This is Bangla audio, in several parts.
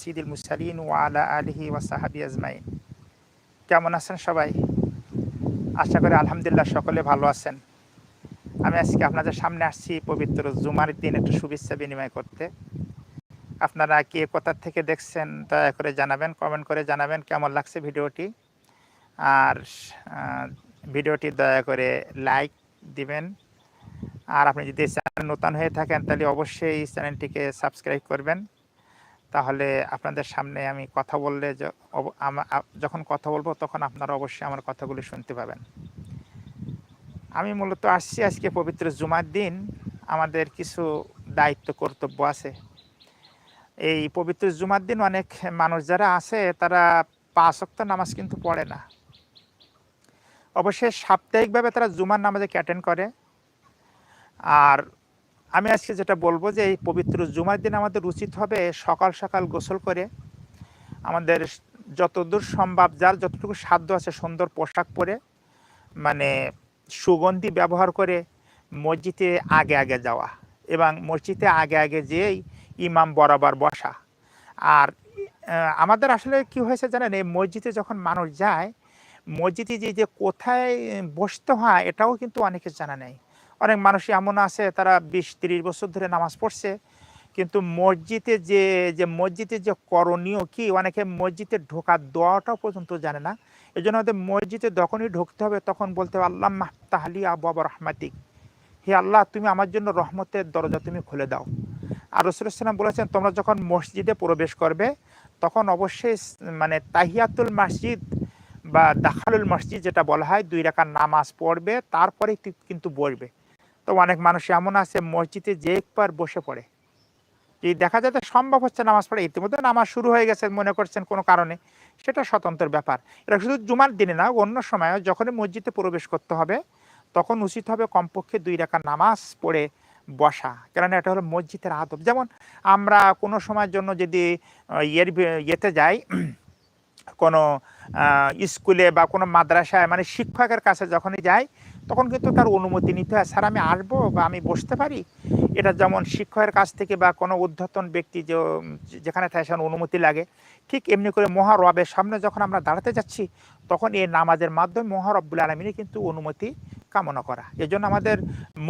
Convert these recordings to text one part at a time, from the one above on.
সিদুল ও আলা কেমন আছেন সবাই? আশা করি আলহামদুলিল্লাহ সকলে ভালো আছেন। আমি আজকে আপনাদের সামনে আসছি পবিত্র জুমার দিন একটু শুভেচ্ছা বিনিময় করতে। আপনারা কে কোথার থেকে দেখছেন দয়া করে জানাবেন কমেন্ট করে জানাবেন কেমন লাগছে ভিডিওটি। আর ভিডিওটি দয়া করে লাইক দিবেন। আর আপনি যদি চ্যানেল নতুন হয়ে থাকেন তাহলে অবশ্যই চ্যানেলটিকে সাবস্ক্রাইব করবেন। তাহলে আপনাদের সামনে আমি কথা বললে যখন কথা বলব তখন আপনারা অবশ্যই আমার কথাগুলি শুনতে পাবেন। আমি মূলত আসছি আজকে পবিত্র জুমার দিন। আমাদের কিছু দায়িত্ব, কর্তব্য আছে। এই পবিত্র জুমার দিন অনেক মানুষ যারা আছে, তারা পাঁচ ওয়াক্ত নামাজ কিন্তু পড়ে না। অবশ্যই সাপ্তাহিকভাবে তারা জুমার নামাজে অ্যাটেন্ড করে? আর আমি আজকে যেটা বলব যে এই পবিত্র জুমার দিন আমাদের উচিত হবে সকাল সকাল গোসল করে আমাদের যতদূর সম্ভব, যার যতটুকু সাধ্য আছে সুন্দর পোশাক পরে মানে সুগন্ধি ব্যবহার করে মসজিদে আগে আগে যাওয়া এবং মসজিদে আগে আগে যেয়েই ইমাম বরাবর বসা। আর আমাদের আসলে কি হয়েছে জানেন, এই মসজিদে যখন মানুষ যায়, মসজিদে যে যে কোথায় বসতে হয় এটাও কিন্তু অনেকে জানা নেই। অনেক মানুষই এমন আছে, তারা বিশ তিরিশ বছর ধরে নামাজ পড়ছে, কিন্তু মসজিদে যে যে মসজিদে যে করণীয় কি, অনেকে মসজিদে ঢোকার দোয়াটাও পর্যন্ত জানে না। এই জন্য আমাদের মসজিদে যখনই ঢুকতে হবে, তখন বলতে হবে, আল্লাহ মাহতাহলি আবু রহমাতিক। হে আল্লাহ, তুমি আমার জন্য রহমতের দরজা তুমি খুলে দাও। আর রসুলাম বলেছেন, তোমরা যখন মসজিদে প্রবেশ করবে, তখন অবশ্যই মানে তাহিয়াতুল মসজিদ বা দাখালুল মসজিদ যেটা বলা হয়, দুই রাকার নামাজ পড়বে, তারপরেই তি- কিন্তু বসবে। তো অনেক মানুষ এমন আছে, মসজিদে যে একবার বসে পড়ে। যদি দেখা যায় যে সম্ভব হচ্ছে নামাজ পড়ে, ইতিমধ্যে নামাজ শুরু হয়ে গেছে মনে করছেন কোনো কারণে, সেটা স্বতন্ত্র ব্যাপার। এটা শুধু জুমার দিনে না, অন্য সময়ও যখনই মসজিদে প্রবেশ করতে হবে, তখন উচিত হবে কমপক্ষে দুই রাকার নামাজ পড়ে বসা। কেননা এটা হলো মসজিদের আদব। যেমন আমরা কোনো সময়ের জন্য যদি ইয়ের ইয়েতে যাই, কোনো স্কুলে বা কোনো মাদ্রাসায় মানে শিক্ষকের কাছে যখনই যাই তখন কিন্তু তার অনুমতি নিতে হয়, স্যার, আমি আসব বা আমি বসতে পারি? এটা যেমন শিক্ষকের কাছ থেকে বা কোনো উদ্ধতন ব্যক্তি যে যেখানে থাকে সেখানে অনুমতি লাগে। ঠিক এমনি করে মহারবের সামনে যখন আমরা দাঁড়াতে যাচ্ছি তখন এই নামাজের মাধ্যমে মহারব্বুল আলমিনের কিন্তু অনুমতি কামনা করা। এজন্য আমাদের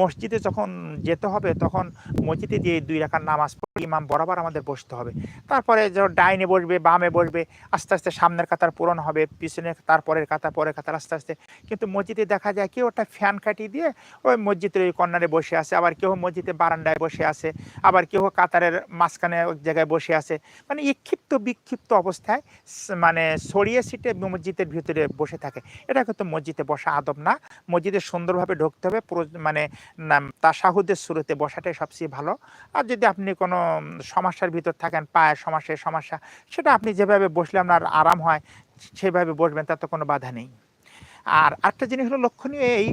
মসজিদে যখন যেতে হবে, তখন মসজিদে দিয়ে দুই রাখার নামাজ পড়ে ইমাম বরাবর আমাদের বসতে হবে। তারপরে যখন ডাইনে বসবে, বামে বসবে, আস্তে আস্তে সামনের কাতার পূরণ হবে পিছনে তারপরের কাতার, পরের কাতার, আস্তে আস্তে। কিন্তু মসজিদে দেখা যায় কেউ একটা ফ্যান কাটিয়ে দিয়ে ওই মসজিদের ওই কর্নারে বসে আছে, আবার কেউ মসজিদে বারান্দায় বসে আছে, আবার কেউ কাতারের মাঝখানে এক জায়গায় বসে আছে। মানে ক্ষিপ্ত বিক্ষিপ্ত অবস্থায় মানে ছড়িয়ে ছিটে মসজিদের ভিতরে বসে থাকে। এটা কিন্তু মসজিদে বসা আদব না। মসজিদে সুন্দরভাবে ঢুকতে হবে। মানে তাসাহুদের শুরুতে বসাটাই সবচেয়ে ভালো। আর যদি আপনি কোনো সমস্যার ভিতর থাকেন, পায়ের সমস্যার সমস্যা, সেটা আপনি যেভাবে বসলে আপনার আরাম হয়, সেভাবে বসবেন, তাতে কোনো বাধা নেই। আর একটা জিনিস হলো লক্ষণীয় এই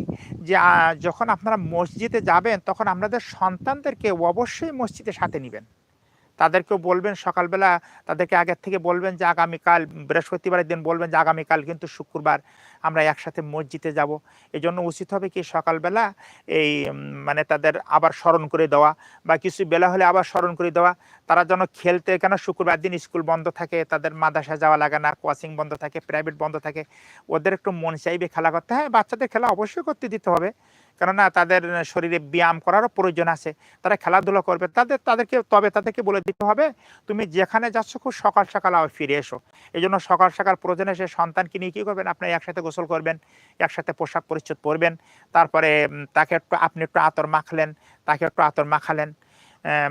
যে যখন আপনারা মসজিদে যাবেন, তখন আপনাদের সন্তানদেরকে অবশ্যই মসজিদের সাথে নেবেন। তাদেরকেও বলবেন সকালবেলা, তাদেরকে আগের থেকে বলবেন যে আগামীকাল, বৃহস্পতিবারের দিন বলবেন যে আগামীকাল কিন্তু শুক্রবার আমরা একসাথে মসজিদে যাব। জন্য উচিত হবে কি সকালবেলা এই মানে তাদের আবার স্মরণ করে দেওয়া বা কিছু বেলা হলে আবার স্মরণ করে দেওয়া। তারা যেন খেলতে, কেন শুক্রবার দিন স্কুল বন্ধ থাকে, তাদের মাদ্রাসা যাওয়া লাগে না, কোচিং বন্ধ থাকে, প্রাইভেট বন্ধ থাকে। ওদের একটু মন চাইবে খেলা করতে। হ্যাঁ বাচ্চাদের খেলা অবশ্যই করতে দিতে হবে। কেননা তাদের শরীরে ব্যায়াম করারও প্রয়োজন আছে। তারা খেলাধুলা করবে, তাদের, তাদেরকে, তবে তাদেরকে বলে দিতে হবে, তুমি যেখানে যাচ্ছ খুব সকাল সকাল আবার ফিরে এসো। এই জন্য সকাল সকাল প্রয়োজনে সে সন্তানকে নিয়ে কী করবেন? আপনি একসাথে গোসল করবেন, একসাথে পোশাক পরিচ্ছদ পরবেন, তারপরে তাকে একটু, আপনি একটু আতর মাখলেন, তাকে একটু আতর মাখালেন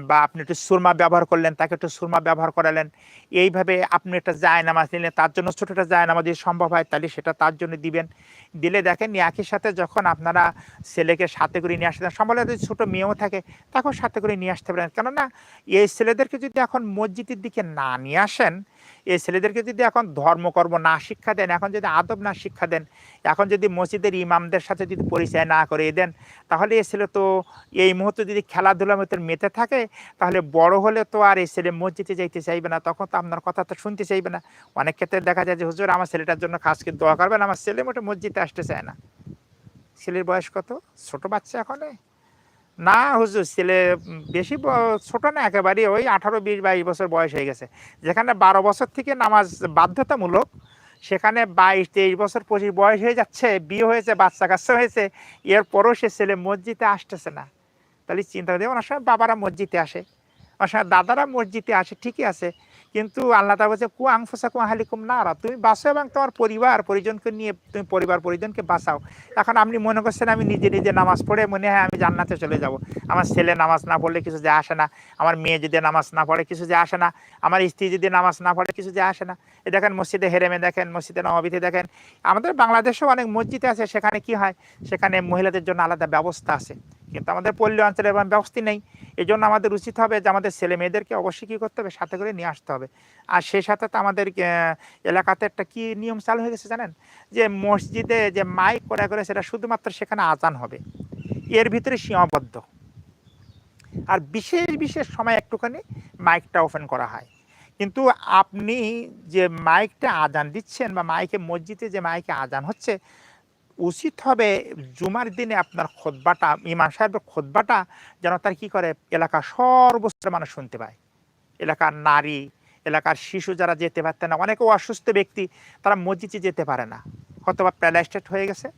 বা আপনি একটু সুরমা ব্যবহার করলেন, তাকে একটু সুরমা ব্যবহার করালেন, এইভাবে আপনি একটা জায় নামাজ নিলেন, তার জন্য ছোটো একটা জায় নামাজ যদি সম্ভব হয়, তাহলে সেটা তার জন্য দিবেন। দিলে দেখেন, একই সাথে যখন আপনারা ছেলেকে সাথে করে নিয়ে আসতেন সম্ভবত যদি ছোটো মেয়েও থাকে তখন সাথে করে নিয়ে আসতে পারেন। কেননা, এই ছেলেদেরকে যদি এখন মসজিদের দিকে না নিয়ে আসেন এই ছেলেদেরকে যদি এখন ধর্মকর্ম না শিক্ষা দেন, এখন যদি আদব না শিক্ষা দেন, এখন যদি মসজিদের ইমামদের সাথে যদি পরিচয় না করে দেন, তাহলে এই ছেলে তো এই মুহূর্তে যদি খেলাধুলার মতো মেতে থাকে, তাহলে বড় হলে তো আর এই ছেলে মসজিদে যাইতে চাইবে না। তখন তো আপনার কথা তো শুনতে চাইবে না। অনেক ক্ষেত্রে দেখা যায় যে, হুজুর, আমার ছেলেটার জন্য খাস কিন্তু দোয়া করবেন? আমার ছেলে মোটে মসজিদে আসতে চায় না। ছেলের বয়স কত? ছোট বাচ্চা এখন না, হুজুর, ছেলে বেশি ছোট না, একেবারেই ওই আঠারো, বিশ, বাইশ বছর বয়স হয়ে গেছে। যেখানে বারো বছর থেকে নামাজ বাধ্যতামূলক, সেখানে বাইশ, তেইশ বছর পঁচিশ বয়স হয়ে যাচ্ছে, বিয়ে হয়েছে, বাচ্চা কাচ্চা হয়েছে, এরপরও সে ছেলে মসজিদে আসতেছে না। তাহলে চিন্তা করে অনেক সময় বাবারা মসজিদে আসে, অনেক সময় দাদারা মসজিদে আসে, ঠিকই আছে কিন্তু আল্লাহ তা বলছে, কু আংফোসা কু হালিকুম না তুমি বাঁচো এবং তোমার পরিবার, পরিজনকে নিয়ে তুমি পরিবার, পরিজনকে বাঁচাও। এখন আপনি মনে করছেন আমি নিজে নিজে নামাজ পড়ে মনে হয় আমি জান্নাতে চলে যাব। আমার ছেলে নামাজ না পড়লে কিছু যে আসে না। আমার মেয়ে যদি নামাজ না পড়ে কিছু যে আসে না। আমার স্ত্রী যদি নামাজ না পড়ে কিছু যে আসে না। এ দেখেন মসজিদে হেরেমে দেখেন, মসজিদে নবাবিতে দেখেন। আমাদের বাংলাদেশেও অনেক মসজিদে আছে, সেখানে কি হয়? সেখানে মহিলাদের জন্য আলাদা ব্যবস্থা আছে। কিন্তু আমাদের পল্লী অঞ্চলে এরকম ব্যবস্থা নেই। এই জন্য আমাদের উচিত হবে যে আমাদের ছেলে মেয়েদেরকে অবশ্যই কী করতে হবে? সাথে করে নিয়ে আসতে হবে। আর সেই সাথে তো আমাদের এলাকাতে একটা কি নিয়ম চালু হয়ে গেছে জানেন? যে মসজিদে যে মাইক করে করে সেটা শুধুমাত্র সেখানে আজান হবে। এর ভিতরে সীমাবদ্ধ। আর বিশেষ বিশেষ সময় একটুখানি মাইকটা ওপেন করা হয়। কিন্তু আপনি যে মাইকটা আজান দিচ্ছেন বা মাইকে মসজিদে যে মাইকে আজান হচ্ছে উচিত হবে জুমার দিনে আপনার খোদবাটা, ইমাম সাহেবের খোদবাটা যেন তার কি করে? এলাকা সর্বস্তরের মানুষ শুনতে পায়। এলাকার নারী, এলাকার শিশু যারা যেতে পারতেন না, অনেকে অসুস্থ ব্যক্তি, তারা মসজিদে যেতে পারে না। হয়তো বা প্যালাস্টেট হয়ে গেছে।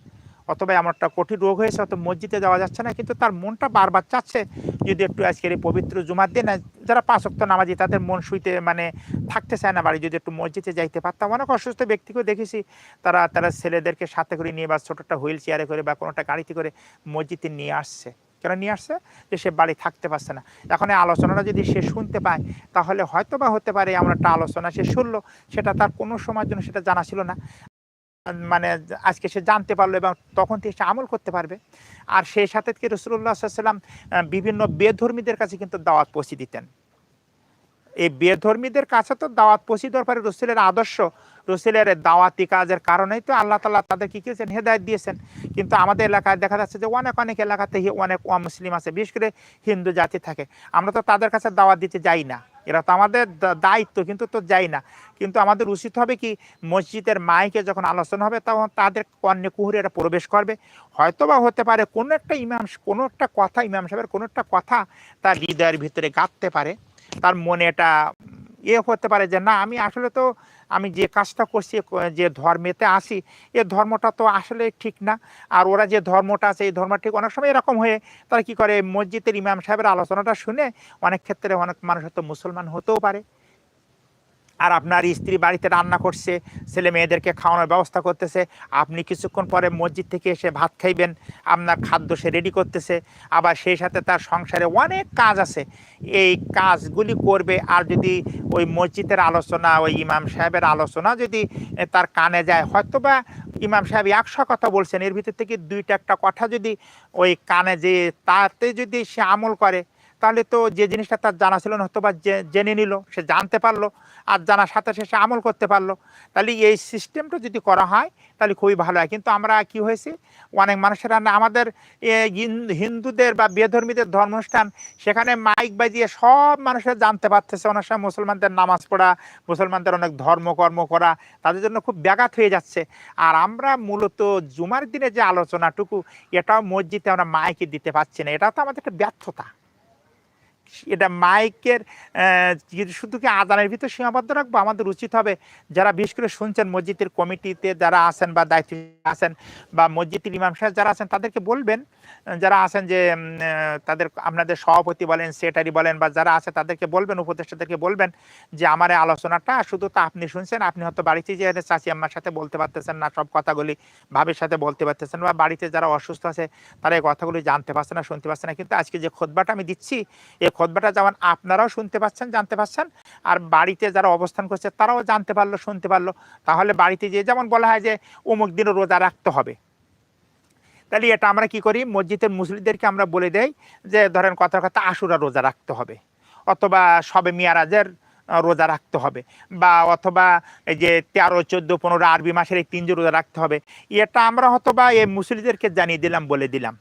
অথবা এমন একটা কঠিন রোগ হয়েছে অত মসজিদে যাওয়া যাচ্ছে না, কিন্তু তার মনটা বারবার চাচ্ছে। যদি একটু আজকের এই পবিত্র জুমার দিন যারা পাঁচক্ত নামাজি, তাদের মন শুইতে মানে থাকতে চায় না বাড়ি। যদি একটু মসজিদে যাইতে পারতাম, অনেক অসুস্থ ব্যক্তিকেও দেখেছি। তারা তারা ছেলেদেরকে সাথে করে নিয়ে বা ছোট একটা হুইল চেয়ারে করে বা কোনোটা গাড়িতে করে মসজিদে নিয়ে আসছে। কেন নিয়ে আসছে? যে সে বাড়ি থাকতে পারছে না। এখন এই আলোচনাটা যদি সে শুনতে পায়, তাহলে হয়তো বা হতে পারে এমন একটা আলোচনা সে শুনলো। সেটা তার কোনো সময়ের জন্য সেটা জানা ছিল না। মানে আজকে সে জানতে পারল এবং তখন থেকে সে আমল করতে পারবে। আর সেই সাথে কি রসুল্লাহ সাল্লাম বিভিন্ন বেধর্মীদের কাছে কিন্তু দাওয়াত পৌঁছে দিতেন। এই বেধর্মীদের কাছে তো দাওয়াত পৌঁছে দেওয়ার পরে রসুলের আদর্শ, রসুলের দাওয়াতি কাজের কারণেই তো আল্লাহ তালা তাদের কি করেছেন? হেদায়ত দিয়েছেন। কিন্তু আমাদের এলাকায় দেখা যাচ্ছে যে অনেক অনেক এলাকাতে অনেক মুসলিম আছে, বিশেষ করে হিন্দু জাতি থাকে। আমরা তো তাদের কাছে দাওয়াত দিতে যাই না। এরা তো আমাদের দায়িত্ব, কিন্তু তো যাই না। কিন্তু আমাদের উচিত হবে কি, মসজিদের মাইকে যখন আলোচনা হবে, তখন তাদের কন্যা কুহুরে এরা প্রবেশ করবে। হয়তো বা হতে পারে কোনো একটা ইমাম, কোনো একটা কথা, ইমাম সাহেবের কোনো একটা কথা তার হৃদয়ের ভিতরে গাঁথতে পারে। তার মনে এটা ইয়ে হতে পারে যে, না, আমি আসলে তো, আমি যে কাজটা করছি যে ধর্মেতে আসি এ ধর্মটা তো আসলে ঠিক না। আর ওরা যে ধর্মটা আছে, এই ধর্ম ঠিক। অনেক সময় এরকম হয়ে তারা কি করে, মসজিদের ইমাম সাহেবের আলোচনাটা শুনে অনেক ক্ষেত্রে অনেক মানুষ হয়তো মুসলমান হতেও পারে। আর আপনার স্ত্রী বাড়িতে রান্না করছে, ছেলে মেয়েদেরকে খাওয়ানোর ব্যবস্থা করতেছে, আপনি কিছুক্ষণ পরে মসজিদ থেকে এসে ভাত খাইবেন, আপনার খাদ্য সে রেডি করতেছে, আবার সেই সাথে তার সংসারে অনেক কাজ আছে। এই কাজগুলি করবে আর যদি ওই মসজিদের আলোচনা, ওই ইমাম সাহেবের আলোচনা যদি তার কানে যায় হয়তো বা ইমাম সাহেব একশো কথা বলছেন, এর ভিতর থেকে দুইটা, একটা কথা যদি ওই কানে যে, তাতে যদি সে আমল করে তাহলে তো যে জিনিসটা তার জানা ছিল না হয়তো বা জেনে নিল, সে জানতে পারল আর জানার সাথে সে আমল করতে পারল। তাহলে এই সিস্টেমটা যদি করা হয়, তাহলে খুবই ভালো হয়। কিন্তু আমরা কি হয়েছে? অনেক মানুষেরা আমাদের হিন্দুদের বা বেধর্মীদের ধর্মানুষ্ঠান সেখানে মাইক বাজিয়ে সব মানুষের জানতে পারতেছে। অনেক সময় মুসলমানদের নামাজ পড়া, মুসলমানদের অনেক ধর্মকর্ম করা, তাদের জন্য খুব ব্যাঘাত হয়ে যাচ্ছে। আর আমরা মূলত জুমার দিনে যে আলোচনাটুকু, এটাও মসজিদে আমরা মাইকে দিতে পারছি না। এটা তো আমাদের একটা ব্যর্থতা। এটা মাইকের শুধু কি আদানের ভিতর সীমাবদ্ধ রাখব? আমাদের উচিত হবে যারা বিশেষ করে শুনছেন মসজিদের কমিটিতে যারা আছেন বা দায়িত্ব আছেন বা মসজিদের ইমাম সাহেব যারা আছেন, তাদেরকে বলবেন যারা আছেন যে তাদের আপনাদের সভাপতি বলেন সেটারি বলেন, বা যারা আছে তাদেরকে বলবেন, উপদেষ্টাদেরকে বলবেন যে, আমার এই আলোচনাটা শুধু তো আপনি শুনছেন, আপনি হয়তো বাড়িতে যে চাচি আম্মার সাথে বলতে পারতেছেন না, সব কথাগুলি ভাবির সাথে বলতে পারতেছেন, বা বাড়িতে যারা অসুস্থ আছে তারা এই কথাগুলি জানতে পারছে না, শুনতে পারছে না। কিন্তু আজকে যে খোদবাটা আমি দিচ্ছি, এই খোদবাটা যেমন আপনারাও শুনতে পাচ্ছেন, জানতে পারছেন আর বাড়িতে যারা অবস্থান করছে তারাও জানতে পারল, শুনতে পারল। তাহলে বাড়িতে যে যেমন বলা হয় যে, অমুক দিনও রোজা রাখতে হবে। তাহলে এটা আমরা কি করি? মসজিদের মুসলিমদেরকে আমরা বলে দেই যে, ধরেন কথার কথা আশুরা রোজা রাখতে হবে। অথবা সবে মিয়ারাজের রোজা রাখতে হবে। বা অথবা এই যে, তেরো, চোদ্দ, পনেরো আরবি মাসের এই তিনজন রোজা রাখতে হবে। এটা আমরা হয়তোবা এই মুসলিমদেরকে জানিয়ে দিলাম, বলে দিলাম।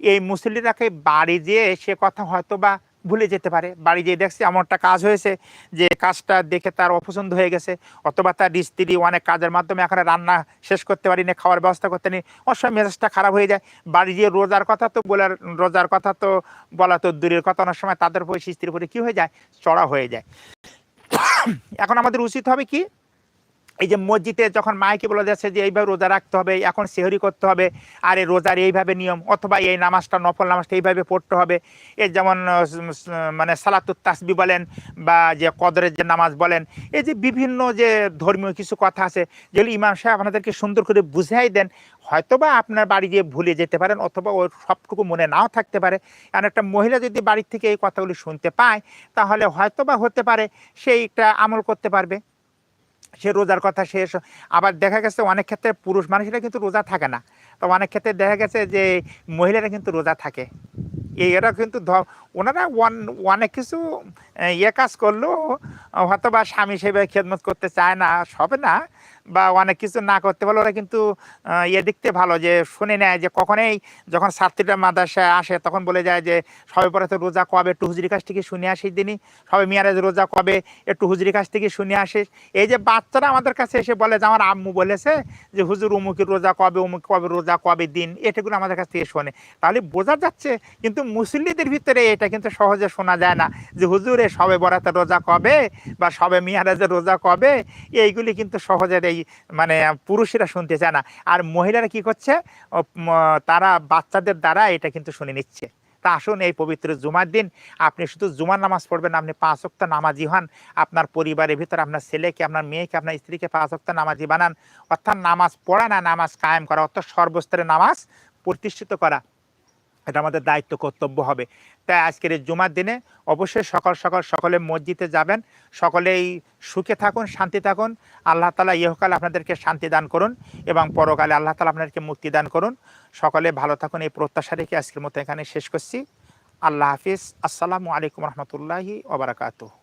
এই মুসলিরাকে বাড়ি যেয়ে সে কথা হয়তো বা ভুলে যেতে পারে। বাড়ি যেয়ে দেখছে এমন একটা কাজ হয়েছে যে কাজটা দেখে তার অপছন্দ হয়ে গেছে অথবা তার স্ত্রী অনেক কাজের মাধ্যমে এখন রান্না শেষ করতে পারি না খাওয়ার ব্যবস্থা করতে নেই অসময় মেজাজটা খারাপ হয়ে যায়। বাড়ি গিয়ে রোজার কথা তো বলার, রোজার কথা তো বলা তো দূরের কথা। অনেক সময় তাদের উপরে, স্ত্রীর উপরে কী হয়ে যায়? চড়া হয়ে যায়। এখন আমাদের উচিত হবে কি এই যে মসজিদে যখন মাইকে বলা যাচ্ছে যে এইভাবে রোজা রাখতে হবে, এখন সেহরি করতে হবে, আর এই রোজার এইভাবে নিয়ম, অথবা এই নামাজটা, নফল নামাজটা এইভাবে পড়তে হবে। এর যেমন মানে সালাতুত তাসবি বলেন, বা যে কদরের যে নামাজ বলেন, এই যে বিভিন্ন যে ধর্মীয় কিছু কথা আছে, যেগুলো ইমাম সাহেব আপনাদেরকে সুন্দর করে বুঝাই দেন, হয়তোবা আপনার বাড়ি গিয়ে ভুলে যেতে পারেন, অথবা ওর সবটুকু মনে নাও থাকতে পারে। কারণ একটা মহিলা যদি বাড়ির থেকে এই কথাগুলি শুনতে পায়, তাহলে হয়তোবা হতে পারে, সেইটা আমল করতে পারবে। সে রোজার কথা শেষ আবার দেখা গেছে অনেক ক্ষেত্রে পুরুষ মানুষেরা কিন্তু রোজা থাকে না। তো অনেক ক্ষেত্রে দেখা গেছে যে মহিলারা কিন্তু রোজা থাকে। এরা কিন্তু ওনারা অন- অনেক কিছু ইয়ে কাজ করলেও হয়তো বা স্বামী সেভাবে খেদমত করতে চায় না হবে না, বা অনেক কিছু না করতে পারলে ওরা কিন্তু ইয়ে দেখতে ভালো যে শুনে নেয় যে কখনোই যখন ছাত্রীরা মাদ্রাসায় আসে তখন বলে যায় যে, সবে পরে তো রোজা কবে? একটু হুজুরির কাছ থেকে শুনে আসিস দিনই সবে মিয়ারাজ রোজা কবে? একটু হুজুরির কাছ থেকে শুনে আসিস। এই যে বাচ্চারা আমাদের কাছে এসে বলে যে, আমার আম্মু বলেছে যে, হুজুর উমুকের রোজা কবে, উমুক কবে রোজা কবে দিন। এটাগুলো আমাদের কাছ থেকে শোনে। তাহলে বোঝা যাচ্ছে কিন্তু মুসল্লিদের ভিতরে এটা কিন্তু সহজে শোনা যায় না যে হুজুরে সবে বরাতে রোজা কবে বা সবে মিয়ারাজের রোজা কবে? এইগুলি কিন্তু সহজের এই মানে পুরুষেরা শুনতে চায় না। আর মহিলারা কি করছে? তারা বাচ্চাদের দ্বারা এটা কিন্তু শুনে নিচ্ছে। তা আসুন এই পবিত্র জুমার দিন, আপনি শুধু জুমার নামাজ পড়বেন আপনি পাঁচ অক্ত নামাজি হন। আপনার পরিবারের ভিতরে, আপনার ছেলেকে, আপনার মেয়েকে, আপনার স্ত্রীকে পাঁচ অক্ত নামাজি বানান। অর্থাৎ নামাজ পড়া না, নামাজ কায়েম করা, অর্থাৎ সর্বস্তরে নামাজ প্রতিষ্ঠিত করা। এটা আমাদের দায়িত্ব, কর্তব্য হবে। তাই আজকের এই জুমার দিনে অবশ্যই সকাল সকাল সকলে মসজিদে যাবেন। সকলেই সুখে থাকুন, শান্তি থাকুন। আল্লাহ তালা ইহকালে আপনাদেরকে শান্তি দান করুন এবং পরকালে আল্লাহ তালা আপনাদেরকে মুক্তি দান করুন। সকলে ভালো থাকুন, এই প্রত্যাশা রেখে আজকের মতো এখানে শেষ করছি। আল্লাহ হাফিজ। আসসালামু আলাইকুম রহমতুল্লাহি ওবরাকাতুহ